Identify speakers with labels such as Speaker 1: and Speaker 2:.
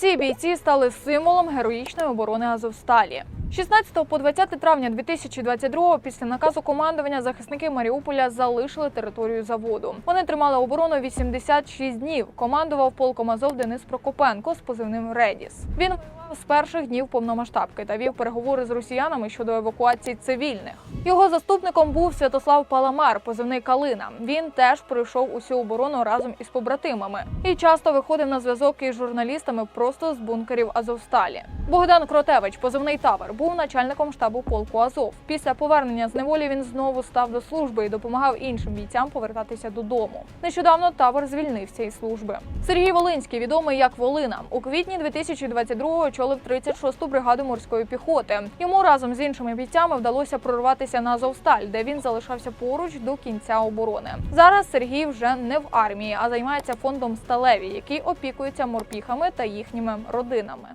Speaker 1: Ці бійці стали символом героїчної оборони Азовсталі. 16 по 20 травня 2022 після наказу командування захисники Маріуполя залишили територію заводу. Вони тримали оборону 86 днів. Командував полком Азов Денис Прокопенко з позивним Редіс. Він з перших днів повномасштабки та вів переговори з росіянами щодо евакуації цивільних. Його заступником був Святослав Паламар, позивний Калина. Він теж пройшов усю оборону разом із побратимами і часто виходив на зв'язок із журналістами просто з бункерів Азовсталі. Богдан Кротевич, позивний Тавер, був начальником штабу полку Азов. Після повернення з неволі він знову став до служби і допомагав іншим бійцям повертатися додому. Нещодавно Тавер звільнився із служби. Сергій Волинський, відомий як Волина, у квітні 2022-го очолив 36-ту бригаду морської піхоти. Йому разом з іншими бійцями вдалося прорватися на Азовсталь, де він залишався поруч до кінця оборони. Зараз Сергій вже не в армії, а займається фондом Сталеві, який опікується морпіхами та їхніми родинами.